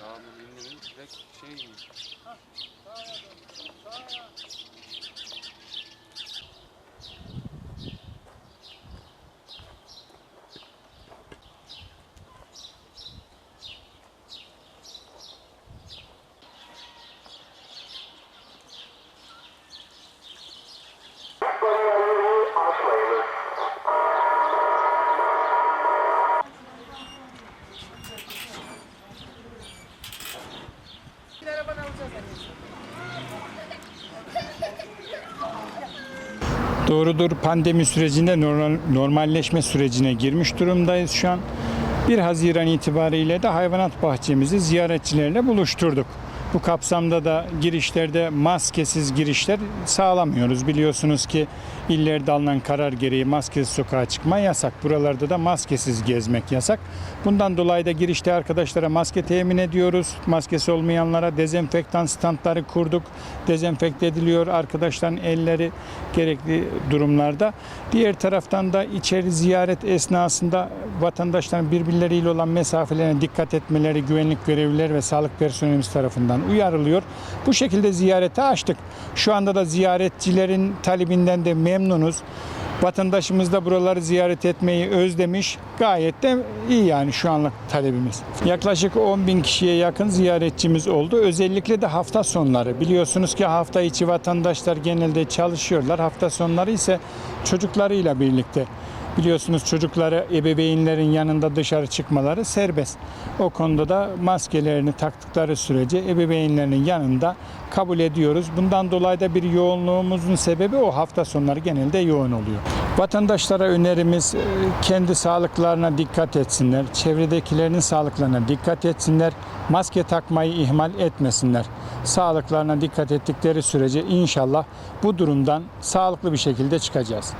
yağmur indirin direkt şey Doğrudur pandemi sürecinde normal- normalleşme sürecine girmiş durumdayız şu an. 1 Haziran itibariyle de hayvanat bahçemizi ziyaretçilerle buluşturduk. Bu kapsamda da girişlerde maskesiz girişler sağlamıyoruz. Biliyorsunuz ki illerde alınan karar gereği maskesiz sokağa çıkma yasak. Buralarda da maskesiz gezmek yasak. Bundan dolayı da girişte arkadaşlara maske temin ediyoruz. Maskesi olmayanlara dezenfektan standları kurduk. Dezenfekte ediliyor arkadaşların elleri gerekli durumlarda. Diğer taraftan da içeri ziyaret esnasında vatandaşların birbirleriyle olan mesafelerine dikkat etmeleri güvenlik görevlileri ve sağlık personelimiz tarafından uyarılıyor. Bu şekilde ziyareti açtık. Şu anda da ziyaretçilerin talebinden de memnunuz. Vatandaşımız da buraları ziyaret etmeyi özlemiş. Gayet de iyi yani şu anlık talebimiz. Yaklaşık 10 bin kişiye yakın ziyaretçimiz oldu. Özellikle de hafta sonları. Biliyorsunuz ki hafta içi vatandaşlar genelde çalışıyorlar. Hafta sonları ise çocuklarıyla birlikte. Biliyorsunuz çocukları ebeveynlerin yanında dışarı çıkmaları serbest. O konuda da maskelerini taktıkları sürece ebeveynlerinin yanında kabul ediyoruz. Bundan dolayı da bir yoğunluğumuzun sebebi o hafta sonları genelde yoğun oluyor. Vatandaşlara önerimiz e, kendi sağlıklarına dikkat etsinler. Çevredekilerin sağlıklarına dikkat etsinler. Maske takmayı ihmal etmesinler. Sağlıklarına dikkat ettikleri sürece inşallah bu durumdan sağlıklı bir şekilde çıkacağız.